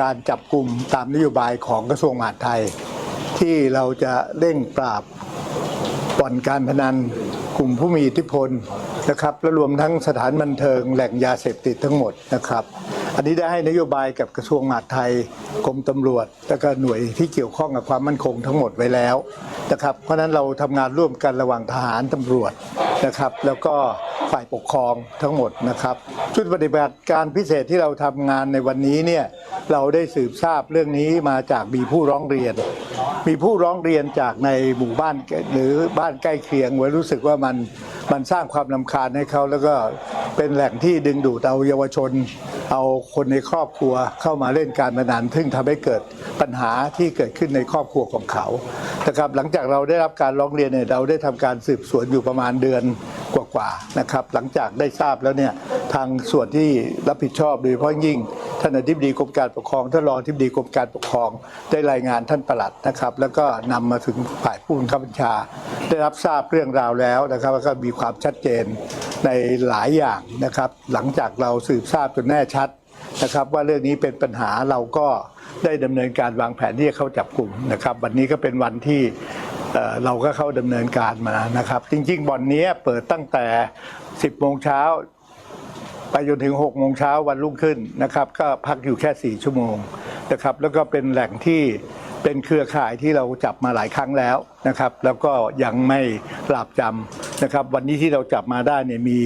การจับกลุ่มตามนโยบายของกระทรวงมหาดไทย ที่เราจะเร่งปราบบ่อนการพนันกลุ่มผู้มีอิทธิพลนะครับและรวมทั้งสถานบันเทิงแหล่งยาเสพติดทั้งหมดนะครับ อันนี้ได้ให้นโยบายกับกระทรวงมหาดไทยกรมตำรวจ และก็หน่วยที่เกี่ยวข้องกับความมั่นคงทั้งหมดไว้แล้วนะครับเพราะฉะนั้นเราทำงานร่วมกันระหว่างทหารตำรวจนะครับ แล้วก็ฝ่ายปกครองทั้งหมดนะครับชุดปฏิบัติการพิเศษที่เราทำงานในวันนี้เนี่ยเราได้สืบทราบเรื่องนี้มาจากมีผู้ร้องเรียน มีผู้ร้องเรียนจากในหมู่บ้านหรือบ้านใกล้เคียงไว้รู้สึกว่ามันมันสร้างความลำคาญให้เขาแล้วก็เป็นแหล่งที่ดึงดูดเอาเยาวชน เอาคนในครอบครัวเข้ามาเล่นการพนันซึ่งทำให้เกิดปัญหาที่เกิดขึ้นในครอบครัวของเขานะครับหลังจากเราได้รับการร้องเรียนเนี่ยเราได้ทำการสืบสวนอยู่ประมาณเดือนกว่าๆนะครับ หลังจากได้ทราบแล้วเนี่ย ทางส่วนที่รับผิดชอบโดยเฉพาะยิ่งท่านอธิบดีกรมการปกครองท่านรองอธิบดีกรมการปกครอง ได้รายงานท่านประหลัดนะครับ แล้วก็นำมาถึงฝ่ายผู้บังคับบัญชา ได้รับทราบเรื่องราวแล้วนะครับแล้วก็มีความชัดเจนในหลายอย่างนะครับ หลังจากเราสืบทราบจนแน่ชัดนะครับว่าเรื่องนี้เป็นปัญหาเราก็ได้ดำเนินการวางแผนที่จะเข้าจับกลุ่มนะครับ วันนี้ก็เป็นวันที่เราก็เข้าดำเนินการมานะครับ จริง ๆบ่อนนี้เปิดตั้งแต่ 10โมงเช้า ไปจนถึง6โมงเช้าวันรุ่งขึ้นนะครับ ก็พักอยู่แค่ 4 ชั่วโมงนะครับ แล้วก็เป็นแหล่งที่เป็นเครือข่ายที่เราจับมาหลายครั้งแล้วนะครับ แล้วก็ยังไม่ปราบจำนะครับ วันนี้ที่เราจับมาได้เนี่ยมี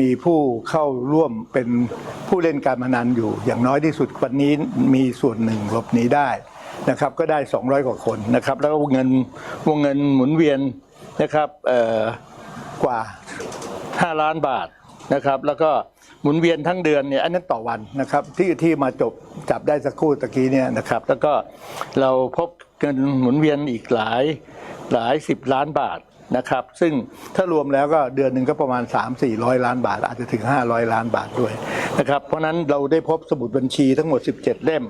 มีผู้เข้าร่วมเป็นผู้เล่นการพนันอยู่ อย่างน้อยที่สุดวันนี้มีส่วนหนึ่งหลบหนีได้นะครับ ก็ได้ 200 กว่าคนนะครับ แล้วก็วงเงินวงเงินหมุนเวียนนะครับเออกว่า 5 ล้านบาทนะครับ แล้วก็ หมุนเวียนทั้งเดือนเนี่ยอันนั้นต่อวันนะครับที่ที่มาจบจับได้สักครู่ตะกี้เนี่ยนะครับ แล้วก็เราพบเงินหมุนเวียนอีกหลายหลายสิบล้านบาทนะครับ ซึ่งถ้ารวมแล้วก็เดือนหนึ่งก็ประมาณ 3 4 0 0 ล้านบาท อาจจะถึง 500 ล้านบาทด้วยนะครับเพราะนั้นเราได้พบสมุดบัญชีทั้งหมด 17 เล่ม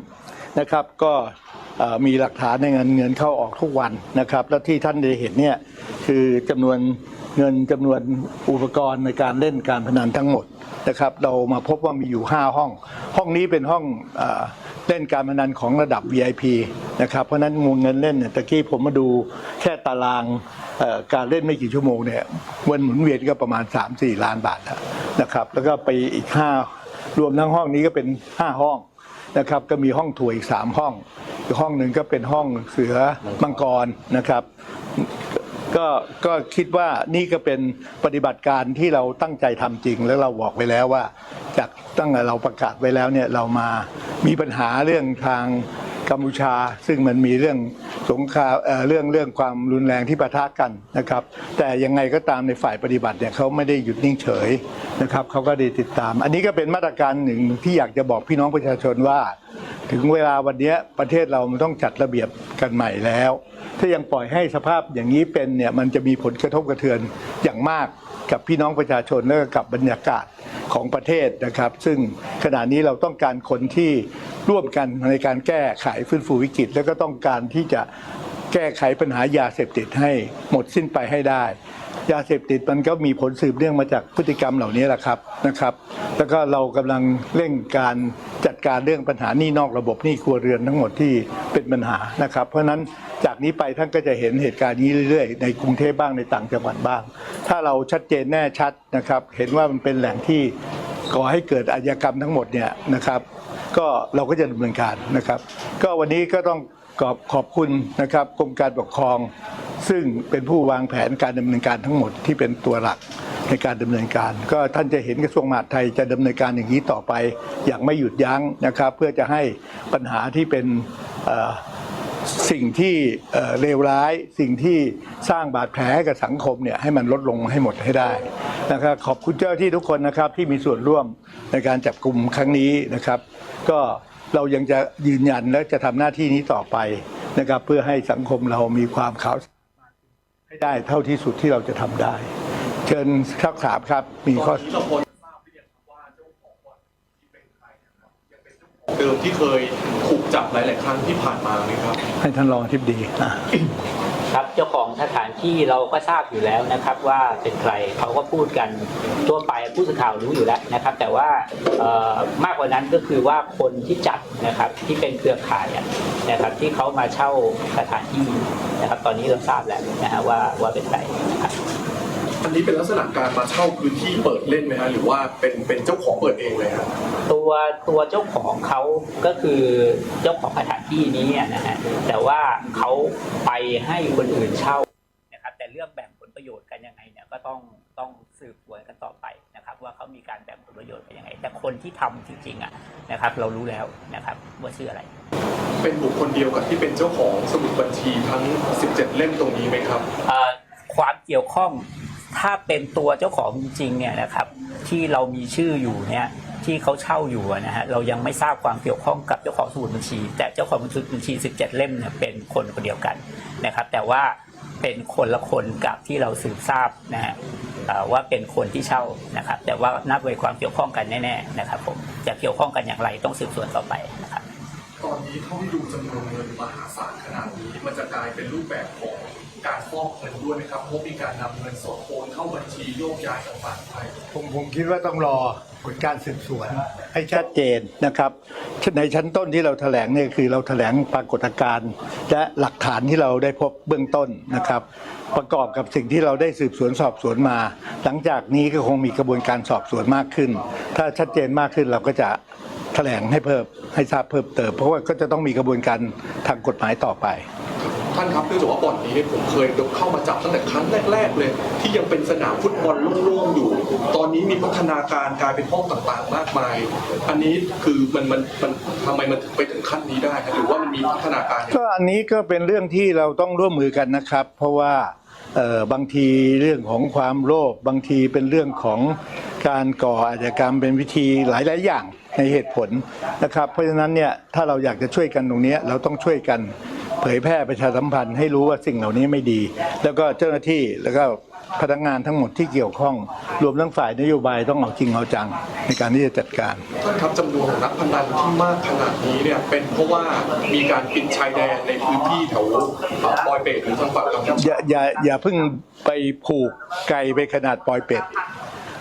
นะครับก็มีหลักฐานในเงินเงินเข้าออกทุกวันนะครับ แล้วที่ท่านได้เห็นเนี่ยคือจำนวนเงินจำนวนอุปกรณ์ในการเล่นการพนันทั้งหมดนะครับ เรามาพบว่ามีอยู่ 5 ห้อง ห้องนี้เป็นห้องเอ่อเล่นการพนันของระดับ VIP นะครับเพราะนั้นมูลเงินเล่นเนี่ยตะกี้ผมมาดูแค่ตารางการเล่นไม่กี่ชั่วโมงเนี่ยวันหมุนเวียนก็ประมาณ 3-4 ล้านบาทนะครับ แล้วก็ไปอีก 5 รวมทั้งห้องนี้ก็เป็น 5 ห้อง นะครับก็มีห้องถั่วอีก 3 ห้องอีกห้องหนึ่งก็เป็นห้องเสือมังกรนะครับก็ก็คิดว่านี่ก็เป็นปฏิบัติการที่เราตั้งใจทำจริง แล้วเราบอกไว้แล้วว่า จากตั้งแต่เราประกาศไว้แล้วเนี่ยเรามามีปัญหาเรื่องทาง กัมพูชา ซึ่งมันมีเรื่องสงครามเเรื่องเรื่องความรุนแรงที่ปะทะกันนะครับ แต่ยังไงก็ตามในฝ่ายปฏิบัติเนี่ยเขาไม่ได้หยุดนิ่งเฉยนะครับเขาก็ได้ติดตาม อันนี้ก็เป็นมาตรการหนึ่งที่อยากจะบอกพี่น้องประชาชนว่า ถึงเวลาวันนี้ประเทศเรามันต้องจัดระเบียบกันใหม่แล้ว ถ้ายังปล่อยให้สภาพอย่างนี้เป็นเนี่ยมันจะมีผลกระทบกระเทือนอย่างมาก กับพี่น้องประชาชนและกับบรรยากาศของประเทศนะครับ ซึ่งขณะนี้เราต้องการคนที่ร่วมกันในการแก้ไขฟื้นฟูวิกฤต และก็ต้องการที่จะ แก้ไขปัญหายาเสพติดให้หมดสิ้นไปให้ได้ ยาเสพติดมันก็มีผลสืบเนื่องมาจากพฤติกรรมเหล่านี้แหละครับนะครับ แล้วก็เรากำลังเร่งการจัดการเรื่องปัญหาหนี้นอกระบบหนี้ครัวเรือนทั้งหมดที่เป็นปัญหานะครับ เพราะฉะนั้นจากนี้ไปท่านก็จะเห็นเหตุการณ์นี้เรื่อยๆ ในกรุงเทพบ้างในต่างจังหวัดบ้าง ถ้าเราชัดเจนแน่ชัดนะครับ เห็นว่ามันเป็นแหล่งที่ก่อให้เกิดอาชญากรรมทั้งหมดเนี่ยนะครับ ก็เราก็จะดำเนินการนะครับ ก็วันนี้ก็ต้อง ขอบขอบคุณนะครับกรมการปกครอง ซึ่งเป็นผู้วางแผนการดำเนินการทั้งหมดที่เป็นตัวหลักในการดำเนินการ ก็ท่านจะเห็นกระทรวงมหาดไทยจะดำเนินการอย่างนี้ต่อไป อย่างไม่หยุดยั้งนะครับ เพื่อจะให้ปัญหาที่เป็นสิ่งที่เลวร้ายสิ่งที่สร้างบาดแผลกับสังคมเนี่ยให้มันลดลงให้หมดให้ได้นะครับขอบคุณเจ้าหน้าที่ทุกคนนะครับที่มีส่วนร่วมในการจับกลุ่มครั้งนี้นะครับ ก็ เรายังจะยืนยันและจะทำหน้าที่นี้ต่อไปนะครับ เพื่อให้สังคมเรามีความขาวให้ได้เท่าที่สุดที่เราจะทำได้ เชิญทักถามครับมีข้อเราพอจะทราบหรือยังครับว่าเจ้าของบ่อนองเดิมที่เคยถูกจับหลาย ๆ ครั้งที่ผ่านมาไหมครับ ให้ท่านรองอธิบดีอะ ครับเจ้าของสถานที่เราก็ทราบอยู่แล้วนะครับ ว่าเป็นใครเขาก็พูดกันทั่วไปผู้สื่อข่าวรู้อยู่แล้วนะครับ แต่ว่ามากกว่านั้นก็คือว่าคนที่จัดนะครับที่เป็นเครือข่ายนะครับที่เขามาเช่าสถานที่นะครับ ตอนนี้เราทราบแล้วนะฮะว่าว่าเป็นใครนะครับ นนี้เป็นลักษณะการมาเช่าพื้นที่เปิดเล่นไหมฮะหรือว่าเป็นเป็นเจ้าของเปิดเองเลยฮะตัวตัวเจ้าของเขาก็คือเจ้าของสถานที่นี้อะนะฮะแต่ว่าเขาไปให้คนอื่นเช่านะครับแต่เรื่องแบ่งผลประโยชน์กันยังไงเนี่ยก็ต้องต้องสืบสวนกันต่อไปนะครับ ว่าเขามีการแบ่งผลประโยชน์กันยังไง แต่คนที่ทำจริงๆอะนะครับ เรารู้แล้วนะครับว่าชื่ออะไร เป็นบุคคลเดียวกับที่เป็นเจ้าของสมุดบัญชีทั้ง 17 เล่มตรงนี้ไหมครับเอ่อความเกี่ยวข้อง ถ้าเป็นตัวเจ้าของจริงๆเนี่ยนะครับ ที่เรามีชื่ออยู่เนี่ยที่เขาเช่าอยู่นะฮะเรายังไม่ทราบความเกี่ยวข้องกับเจ้าของสมุดบัญชี แต่เจ้าของบัญชี 17 เล่มเนี่ยเป็นคนคนเดียวกันนะครับ แต่ว่าเป็นคนละคนกับที่เราสืบทราบนะฮะว่าเป็นคนที่เช่านะครับ แต่ว่านับไว้ความเกี่ยวข้องกันแน่ๆนะครับผมจะเกี่ยวข้องกันอย่างไรต้องสืบสวนต่อไปนะครับตอนนี้เท่าที่ดูจำนวนเงินมหาศาลขนาดนี้มันจะกลายเป็นรูปแบบของ การฟอกเงินด้วยไหมครับเพราะมีการนำเงินสดโอนเข้าบัญชีโยกย้ายต่างๆไป ผมผมคิดว่าต้องรอผลการสืบสวน ให้ชัดเจนนะครับ ในชั้นต้นที่เราแถลงเนี่ยคือเราแถลงปรากฏการณ์และหลักฐานที่เราได้พบเบื้องต้นนะครับ ประกอบกับสิ่งที่เราได้สืบสวนสอบสวนมา หลังจากนี้ก็คงมีกระบวนการสอบสวนมากขึ้น ถ้าชัดเจนมากขึ้นเราก็จะแถลงให้เพิ่มให้ทราบเพิ่มเติมเพราะว่าก็จะต้องมีกระบวนการทางกฎหมายต่อไป ท่านครับเนื่องจากว่าบ่อนนี้เนี่ยผมเคยเข้ามาจับตั้งแต่ครั้งแรก ๆ เลย ที่ยังเป็นสนามฟุตบอลโล่งๆอยู่ ตอนนี้มีพัฒนาการกลายเป็นห้องต่างๆ มากมาย อันนี้คือมันมันมันทำไมมันถึงไปถึงขั้นนี้ได้ครับหรือว่ามันมีพัฒนาการก็อันนี้ก็เป็นเรื่องที่เราต้องร่วมมือกันนะครับ เพราะว่าเออบางทีเรื่องของความโลภบางทีเป็นเรื่องของการก่ออาชญากรรมเป็นวิธีหลาย ๆ อย่างในเหตุผลนะครับ เพราะฉะนั้นเนี่ยถ้าเราอยากจะช่วยกันตรงนี้เราต้องช่วยกัน เผยแพร่ประชาสัมพันธ์ให้รู้ว่าสิ่งเหล่านี้ไม่ดี แล้วก็เจ้าหน้าที่แล้วก็พนักงานทั้งหมดที่เกี่ยวข้อง รวมทั้งฝ่ายนโยบายต้องเอาจริงเอาจังในการที่จะจัดการท่านครับจำนวนของนักพนันที่มากขนาดนี้เนี่ยเป็นเพราะว่ามีการปิดชายแดนในพื้นที่แถวเอ่อปอยเปตหรือทางฝั่งกัมพูชาอย่าอย่าอย่าเพิ่งไปผูกไกลไปขนาดปล่อยเป็ด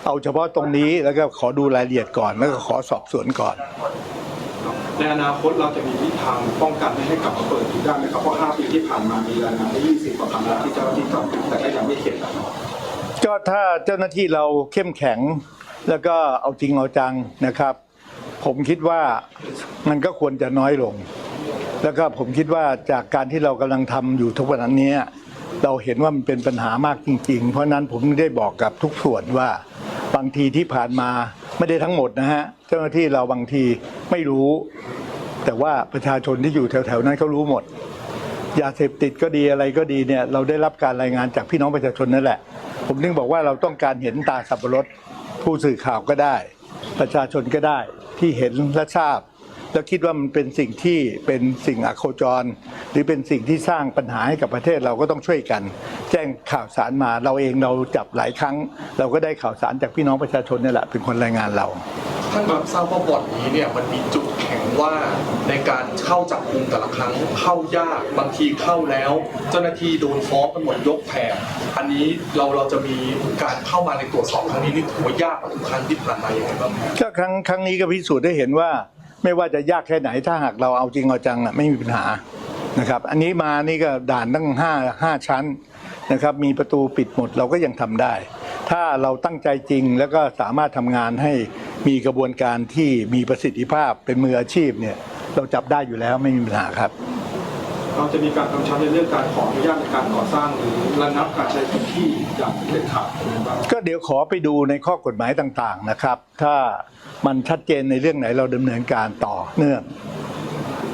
เอาเฉพาะตรงนี้แล้วก็ขอดูรายละเอียดก่อน แล้วก็ขอสอบสวนก่อน ในอนาคตเราจะมีทิศทางป้องกันไม่ให้กลับมาเปิดอีกได้ไหมครับเพราะ 5 ปีที่ผ่านมามีรายงานได้20กว่าครั้งแล้วที่เจ้าหน้าที่จับแต่ก็ยังไม่เข็ดอะก็ถ้าเจ้าหน้าที่เราเข้มแข็ง แล้วก็เอาจริงเอาจังนะครับ ผมคิดว่ามันก็ควรจะน้อยลง แล้วก็ผมคิดว่าจากการที่เรากำลังทำอยู่ทุกวันนี้เราเห็นว่ามันเป็นปัญหามากจริง ๆ เพราะฉะนั้นผมได้บอกกับทุกส่วนว่าบางทีที่ผ่านมา ไม่ได้ทั้งหมดนะฮะเจ้าหน้าที่เราบางทีไม่รู้ แต่ว่าประชาชนที่อยู่แถวๆนั้นเขารู้หมดยาเสพติดก็ดีอะไรก็ดีเนี่ยเราได้รับการรายงานจากพี่น้องประชาชนนั่นแหละ ผมถึงบอกว่าเราต้องการเห็นตาสับปะรดผู้สื่อข่าวก็ได้ ประชาชนก็ได้ที่เห็นและทราบ แล้วคิดว่ามันเป็นสิ่งที่เป็นสิ่งอโคจร หรือเป็นสิ่งที่สร้างปัญหาให้กับประเทศเราก็ต้องช่วยกัน แจ้งข่าวสารมาเราเองเราจับหลายครั้ง เราก็ได้ข่าวสารจากพี่น้องประชาชนนี่แหละเป็นคนรายงานเราท่านครับทราบว่าบ่อนนี้เนี่ยมันมีจุดแข็งว่าในการเข้าจับกุมแต่ละครั้งเข้ายากบางทีเข้าแล้ว เจ้าหน้าที่โดนฟ้องกันหมดยกแถบอันนี้เราเราจะมีการเข้ามาในตรวจสอบครั้งนี้นี่ถือว่ายากกว่าทุกครั้งที่ผ่านมาอย่างไรบ้างครับก็ครั้งครั้งนี้ก็พิสูจน์ได้เห็นว่า ไม่ว่าจะยากแค่ไหนถ้าหากเราเอาจริงเอาจังอะไม่มีปัญหานะครับ อันนี้มานี่ก็ด่านตั้งห้าห้าชั้นนะครับมีประตูปิดหมดเราก็ยังทำได้ ถ้าเราตั้งใจจริงแล้วก็สามารถทำงานให้มีกระบวนการที่มีประสิทธิภาพเป็นมืออาชีพเนี่ยเราจับได้อยู่แล้วไม่มีปัญหาครับ เราจะมีการกำชับในเรื่องการขออนุญาตในการก่อสร้างหรือระงับการใช้พื้นที่อย่างเด็ดขาดยังไงบ้างก็เดี๋ยวขอไปดูในข้อกฎหมายต่างๆนะครับ ถ้ามันชัดเจนในเรื่องไหนเราดำเนินการต่อเนื่อง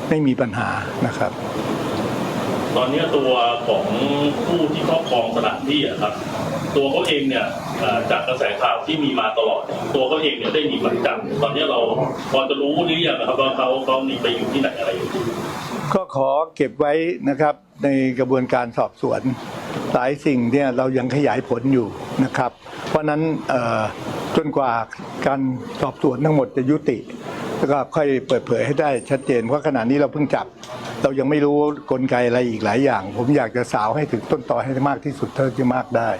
ไม่มีปัญหานะครับ ตอนนี้ตัวของผู้ที่ครอบครองสถานที่อะครับ ตัวเขาเองเนี่ยเอ่อจากกระแสข่าวที่มีมาตลอด ตัวเขาเองเนี่ยได้มีประจำตอนนี้เราพอจะรู้หรือยังนะครับว่าเขาเขามีไปอยู่ที่ไหนอะไรอยู่ที่ ก็ขอเก็บไว้นะครับในกระบวนการสอบสวนหลายสิ่งเนี่ยเรายังขยายผลอยู่นะครับ เพราะนั้นจนกว่าการสอบสวนทั้งหมดจะยุติ แล้วก็ค่อยเปิดเผยให้ได้ชัดเจนเพราะขณะนี้เราเพิ่งจับ เรายังไม่รู้กลไกอะไรอีกหลายอย่าง ผมอยากจะสาวให้ถึงต้นตอให้มากที่สุดเท่าที่มากได้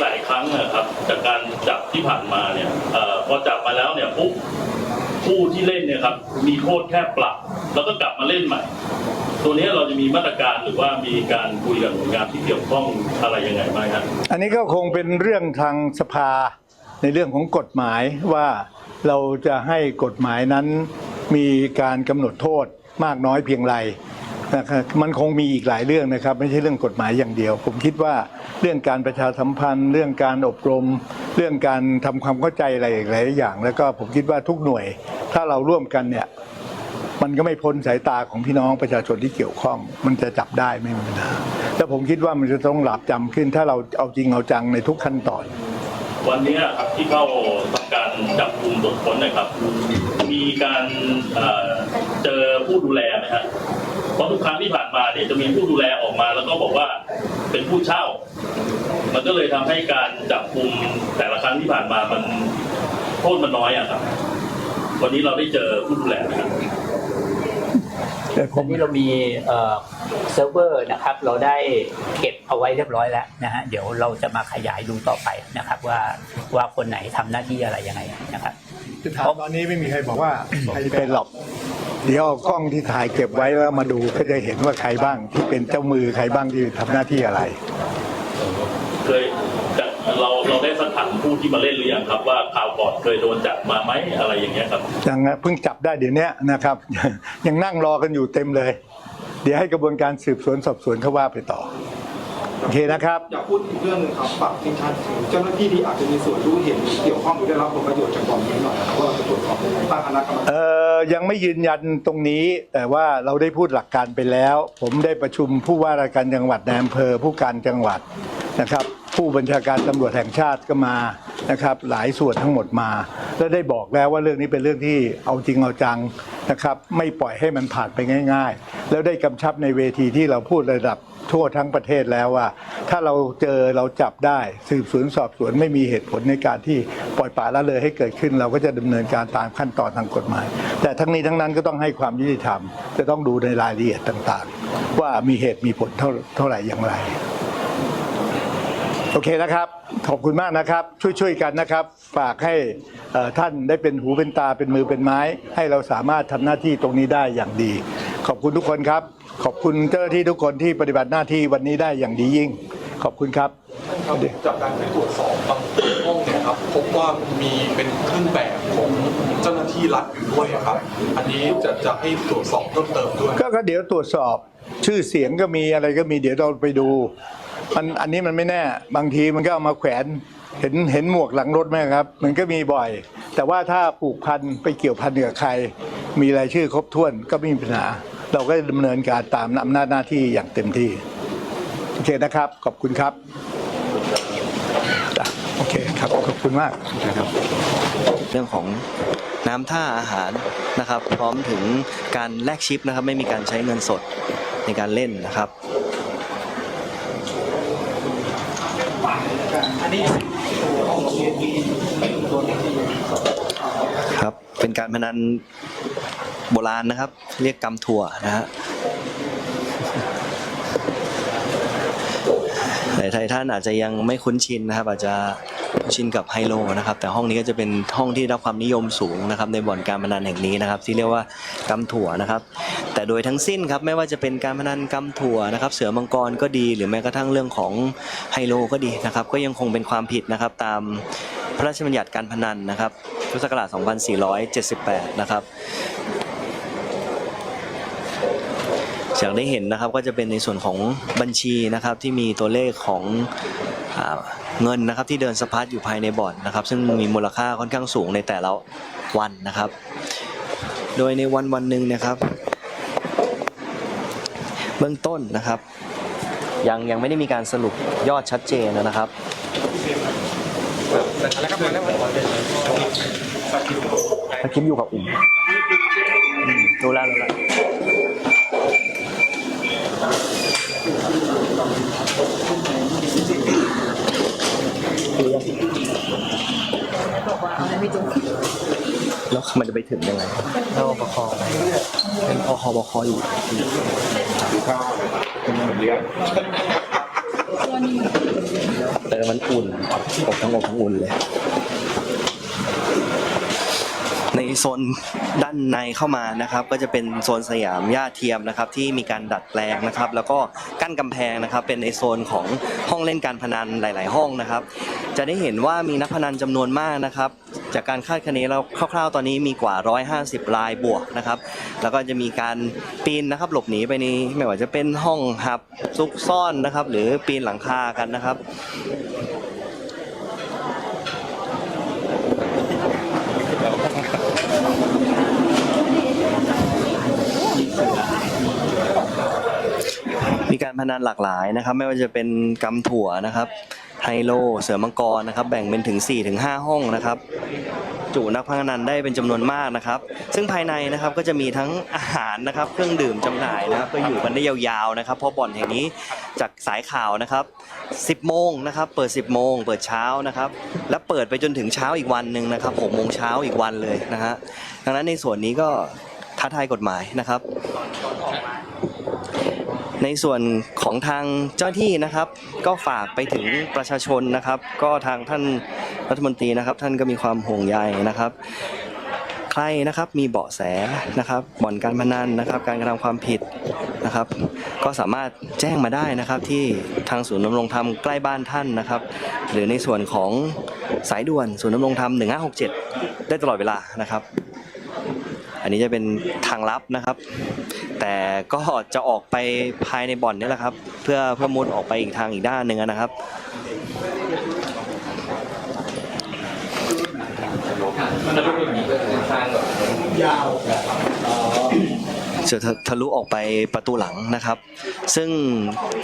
หลาย ๆ ครั้งนะครับจากการจับที่ผ่านมาเนี่ยอพอจับมาแล้วเนี่ยปุ๊บผู้ที่เล่น เนี่ยครับมีโทษแค่ปรับ แล้วก็กลับมาเล่นใหม่ ตัวนี้เราจะมีมาตรการหรือว่ามีการคุยกับหน่วยงานที่เกี่ยวข้องอะไรยังไงไหมครับอันนี้ก็คงเป็นเรื่องทางสภาในเรื่องของกฎหมายว่าเราจะให้กฎหมายนั้นมีการกำหนดโทษมากน้อยเพียงไร นะครับมันคงมีอีกหลายเรื่องนะครับ ไม่ใช่เรื่องกฎหมายอย่างเดียว ผมคิดว่าเรื่องการประชาสัมพันธ์ เรื่องการอบรม เรื่องการทำความเข้าใจอะไรหลายอย่าง แล้วก็ผมคิดว่าทุกหน่วย ถ้าเราร่วมกันเนี่ยมันก็ไม่พ้นสายตาของพี่น้องประชาชนที่เกี่ยวข้อง มันจะจับได้ไม่มีปัญหาแต่ผมคิดว่ามันจะต้องหลับจำขึ้น ถ้าเราเอาจริงเอาจังในทุกขั้นตอน วันนี้ครับที่เข้าทำการจับกลุ่มตรวจค้นนะครับ มีการเจอผู้ดูแลไหมฮะ เพราะทุกครั้งที่ผ่านมาเนี่ยจะมีผู้ดูแลออกมา แล้วก็บอกว่าเป็นผู้เช่า มันก็เลยทำให้การจับกลุ่มแต่ละครั้งที่ผ่านมามันโทษมันน้อยอะครับ วันนี้เราได้เจอผู้ดูแลไหมครับแต่ผผมมนี้เรามีเอ่อเซิร์ฟเวอร์นะครับ เราได้เก็บเอาไว้เรียบร้อยแล้วนะฮะเดี๋ยวเราจะมาขยายดูต่อไปนะครับ ว่าว่าคนไหนทำหน้าที่อะไรยังไงนะครับถามตอนนี้ไม่มีใครบอกว่าใครเป็นหรอก เดี๋ยวเอากล้องที่ถ่ายเก็บไว้แล้วมาดูก็จะเห็นว่าใครบ้าง ที่เป็นเจ้ามือใครบ้างที่ทำหน้าที่อะไร เคยจะเราเราได้สักถามผู้ที่มาเล่นหรือยังครับ ว่าข่าวก่อนเคยโดนจับมาไหมอะไรอย่างเงี้ยครับ ยังเพิ่งจับได้เดี๋ยวนี้นะครับ ยังนั่งรอกันอยู่เต็มเลย เดี๋ยวให้กระบวนการสืบสวนสอบสวนเขาว่าไปต่อ โอเคนะครับ อยากพูดอีกเรื่องหนึงครับฝากทิ้งท้ายถึงเจ้าหน้าที่ที่อาจจะมีส่วนรู้เห็นหรือเกี่ยวข้องหรือได้รับผลประโยชน์จากบ่อนนี้หน่อยนะครับว่าเราจะตรวจสอบตั้งคณะกรรมการ เอ่อยังไม่ยืนยันตรงนี้ แต่ว่าเราได้พูดหลักการไปแล้ว ผมได้ประชุมผู้ว่าราชการจังหวัดในอำเภอผู้การจังหวัดนะครับ ผู้บัญชาการตำรวจแห่งชาติก็มานะครับ หลายส่วนทั้งหมดมา แล้วได้บอกแล้วว่าเรื่องนี้เป็นเรื่องที่เอาจริงเอาจังนะครับ ไม่ปล่อยให้มันผ่านไปง่าย ๆ แล้วได้กำชับในเวทีที่เราพูดระดับ ทั่วทั้งประเทศแล้วว่า ถ้าเราเจอเราจับได้สืบสวนสอบสวนไม่มีเหตุผลในการที่ปล่อยปละละเลยให้เกิดขึ้น เราก็จะดำเนินการตามขั้นตอนทางกฎหมาย แต่ทั้งนี้ทั้งนั้นก็ต้องให้ความยุติธรรม จะต้องดูในรายละเอียดต่างๆ ว่ามีเหตุมีผลเท่าเท่าไหร่อย่างไรโอเคนะครับ ขอบคุณมากนะครับ ช่วยๆกันนะครับ ฝากให้ท่านได้เป็นหูเป็นตาเป็นมือเป็นไม้ ให้เราสามารถทำหน้าที่ตรงนี้ได้อย่างดี ขอบคุณทุกคนครับ ขอบคุณเจ้าหน้าที่ทุกคนที่ปฏิบัติหน้าที่วันนี้ได้อย่างดียิ่ง ขอบคุณครับครับ จากการไปตรวจสอบบางห้องเนี่ยครับพบว่ามีเป็นเครื่องแบบของเจ้าหน้าที่รัฐอยู่ด้วยครับ อันนี้จะจะให้ตรวจสอบเพิ่มเติมด้วย ก็ก็เดี๋ยวตรวจสอบชื่อเสียงก็มีอะไรก็มีเดี๋ยวเราไปดูมันอันนี้มันไม่แน่ บางทีมันก็เอามาแขวนเห็นเห็นหมวกหลังรถไหมครับ มันก็มีบ่อย แต่ว่าถ้าผูกพันไปเกี่ยวพันกับใคร มีรายชื่อครบถ้วนก็ไม่มีปัญหา เราก็ดำเนินการตามอำนาจหน้าที่อย่างเต็มที่ โอเคนะครับ ขอบคุณครับโอเคครับ ขอบคุณมากนะครับเรื่องของน้ำท่าอาหารนะครับ พร้อมถึงการแลกชิปนะครับ ไม่มีการใช้เงินสดในการเล่นนะครับครับเป็นการพนัน โบราณนะครับ เรียกกำถั่วนะฮะแต่ไทยท่านอาจจะยังไม่คุ้นชินนะครับ อาจจะชินกับไฮโลนะครับ แต่ห้องนี้ก็จะเป็นห้องที่รับความนิยมสูงนะครับ ในบ่อนการพนันแห่งนี้นะครับ ที่เรียกว่ากำถั่วนะครับ แต่โดยทั้งสิ้นครับไม่ว่าจะเป็นการพนันกำถั่วนะครับ เสือมังกรก็ดี หรือแม้กระทั่งเรื่องของไฮโลก็ดีนะครับ ก็ยังคงเป็นความผิดนะครับตามพระราชบัญญัติการพนันนะครับพุทธศักราช 2478 นะครับ อย่างได้เห็นนะครับก็จะเป็นในส่วนของบัญชีนะครับที่มีตัวเลขของอเงินนะครับที่เดินสะพัดอยู่ภายในบ่อนนะครับ ซึ่งมีมูลค่าค่อนข้างสูงในแต่ละวันนะครับ โดยในวันวันหนึ่งนะครับ เบื้องต้นนะครับ ยังยังไม่ได้มีการสรุปยอดชัดเจนนะครับถ้าคลิปอยู่กับอุ่มอืมรู้แลดูแลว บอกว่าเอาอะไรไม่จบ แล้วมันจะไปถึงยังไงเราประคองเป็นอคบคอยู่เออมันอุ่นอบทั้งอบทั้งอุ่นเลย ในโซนด้านในเข้ามานะครับก็จะเป็นโซนสยามย่าเทียมนะครับที่มีการดัดแปลงนะครับ แล้วก็กั้นกำแพงนะครับ เป็นในโซนของห้องเล่นการพนันหลาย ๆ ห้องนะครับ จะได้เห็นว่ามีนักพนันจำนวนมากนะครับ จากการคาดคะเนแล้วคร่าว ๆ ตอนนี้มีกว่า 150รายบวกนะครับ แล้วก็จะมีการปีนนะครับหลบหนีไปในไม่ว่าจะเป็นห้องหับซุกซ่อนนะครับ หรือปีนหลังคากันนะครับ มีการพนันหลากหลายนะครับ ไม่ว่าจะเป็นกำถั่วนะครับไฮโล เสือมังกรนะครับ แบ่งเป็นถึง4-5ห้องนะครับ จุนักพนันได้เป็นจำนวนมากนะครับ ซึ่งภายในนะครับก็จะมีทั้งอาหารนะครับ เครื่องดื่มจำหน่ายนะครับก็อยู่กันได้ยาวๆนะครับ เพราะบ่อนแห่งนี้จากสายข่าวนะครับ 10 โมงนะครับ เปิด 10 โมง เปิดเช้านะครับ และเปิดไปจนถึงเช้าอีกวันหนึ่งนะครับ6โมงเช้าอีกวันเลยนะฮะดังนั้นในส่วนนี้ก็ท้าทายกฎหมายนะครับ ในส่วนของทางเจ้าหน้าที่นะครับ ก็ฝากไปถึงประชาชนนะครับ ก็ทางท่านรัฐมนตรีนะครับ ท่านก็มีความห่วงใยนะครับใครนะครับมีเบาะแสนะครับบ่อนการพนันนะครับ การกระทำความผิดนะครับ ก็สามารถแจ้งมาได้นะครับที่ทางศูนย์ดำรงธรรมใกล้บ้านท่านนะครับ หรือในส่วนของสายด่วนศูนย์ดำรงธรรม 1567 ได้ตลอดเวลานะครับ อันนี้จะเป็นทางลับนะครับ แต่ก็จะออกไปภายในบ่อนนี่แหละครับ เพื่อเพื่อมุดออกไปอีกทางอีกด้านหนึ่งนะครับยาว ทะทะลุออกไปประตูหลังนะครับ ซึ่ง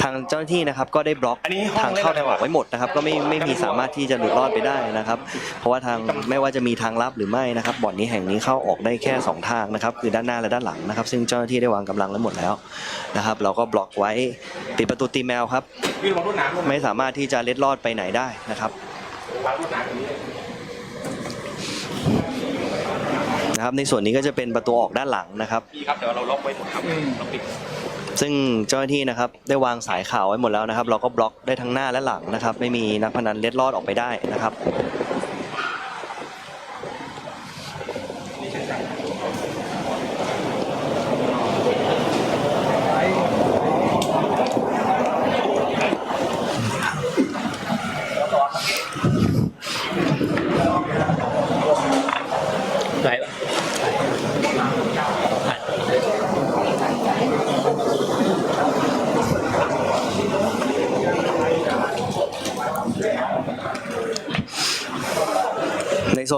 ทางเจ้าหน้าที่นะครับก็ได้บล็อกทางเข้าทางออกไว้หมดนะครับ ก็ไม่ไม่มีสามารถที่จะหลุดรอดไปได้นะครับ เพราะว่าทางไม่ว่าจะมีทางลับหรือไม่นะครับ บ่อนนี้แห่งนี้เข้าออกได้แค่สองทางนะครับ คือด้านหน้าและด้านหลังนะครับ ซึ่งเจ้าหน้าที่ได้วางกำลังไว้หมดแล้วนะครับ เราก็บล็อกไว้ปิดประตูตีแมวครับ ไม่สามารถที่จะเล็ดลอดไปไหนได้นะครับ นะครับ ในส่วนนี้ก็จะเป็นประตูออกด้านหลังนะครับซึ่งเจ้าหน้าที่นะครับได้วางสายข่าวไว้หมดแล้วนะครับ เราก็บล็อกได้ทั้งหน้าและหลังนะครับ ไม่มีนักพนันเล็ดลอดออกไปได้นะครับ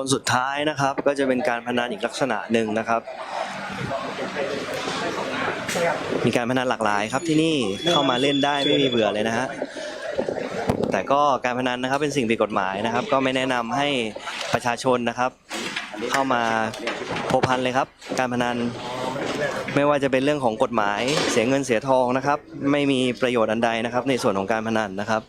นโซนสุดท้ายนะครับ ก็จะเป็นการพนันอีกลักษณะหนึ่งนะครับ มีการพนันหลากหลายครับที่นี่เข้ามาเล่นได้ไม่มีเบื่อเลยนะฮะแต่ก็การพนันนะครับเป็นสิ่งผิดกฎหมายนะครับ ก็ไม่แนะนำให้ประชาชนนะครับ เข้ามาโพบพันเลยครับ การพนันไม่ว่าจะเป็นเรื่องของกฎหมายเสียเงินเสียทองนะครับ ไม่มีประโยชน์อันใดนะครับ ในส่วนของการพนันนะครับ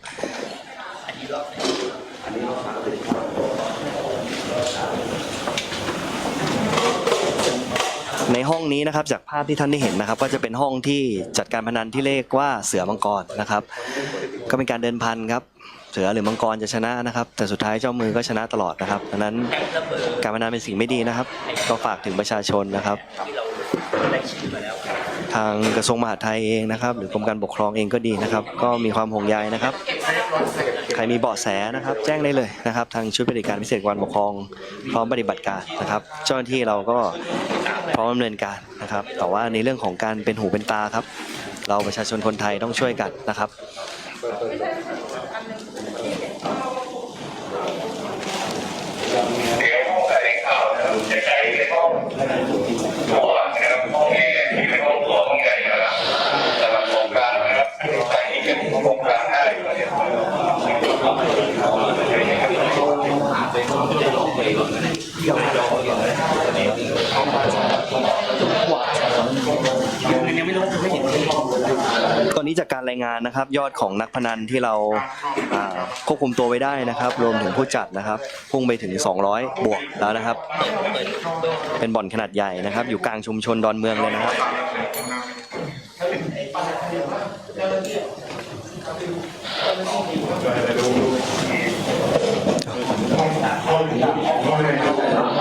ในห้องนี้นะครับจากภาพที่ท่านได้เห็นนะครับ ก็จะเป็นห้องที่จัดการพนันที่เรียกว่าเสือมังกรนะครับ ก็เป็นการเดินพันครับเสือหรือมังกรจะชนะนะครับ แต่สุดท้ายเจ้ามือก็ชนะตลอดนะครับดังนั้นการพนันเป็นสิ่งไม่ดีนะครับ ก็ฝากถึงประชาชนนะครับ ทางกระทรวงมหาดไทยเองนะครับ หรือกรมการปกครองเองก็ดีนะครับ ก็มีความห่วงใยนะครับ ใครมีเบาะแสนะครับ แจ้งได้เลยนะครับ ทางชุดปฏิบัติการพิเศษการปกครองพร้อมปฏิบัติการนะครับ เจ้าหน้าที่เราก็พร้อมดำเนินการนะครับ แต่ว่าในเรื่องของการเป็นหูเป็นตาครับ เราประชาชนคนไทยต้องช่วยกันนะครับ Hãy subscribe cho kênh Ghiền Mì Gõ ตอนนี้จากการรายงานนะครับ ยอดของนักพนันที่เราอ่าควบคุมตัวไว้ได้นะครับ รวมถึงผู้จัดนะครับ พุ่งไปถึง 200 บวกแล้วนะครับ เป็นบ่อนขนาดใหญ่นะครับ อยู่กลางชุมชนดอนเมืองเลยนะครับ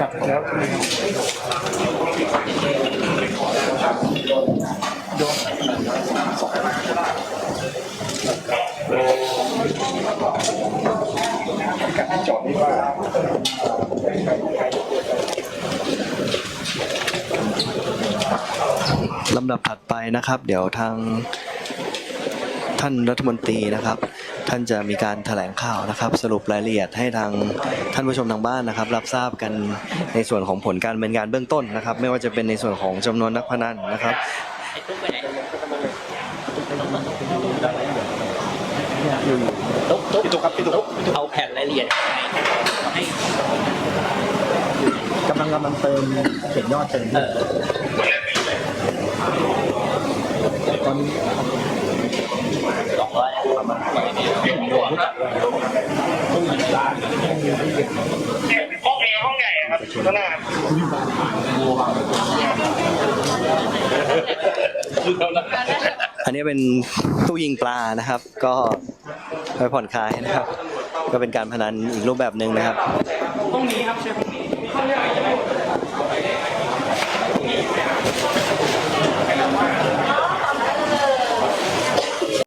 จับแล้วโดนการจอดนี่ว่า ถัดไปนะครับ เดี๋ยวทางท่านรัฐมนตรีนะครับ ท่านจะมีการแถลงข่าวนะครับ สรุปรายละเอียดให้ทางท่านผู้ชมทางบ้านนะครับ รับทราบกันในส่วนของผลการดำเนินงานเบื้องต้นนะครับ ไม่ว่าจะเป็นในส่วนของจำนวนนักพนันนะครับ ตุ๊กตุ๊กพี่ตุ๊กครับพี่ตุ๊กเอาแผ่นรายละเอียดให้กำลังกำลังเติมเขียนยอดเติมเออ ตอนนี้สองร้อยประมาณตัวผู้จัดห้องเอห้องใหญ่ครับข้างหน้าอันนี้เป็นตู้ยิงปลานะครับ ก็ไปผ่อนคลายนะครับ ก็เป็นการพนันอีกรูปแบบหนึ่งนะครับห้องนี้ครับเชฟ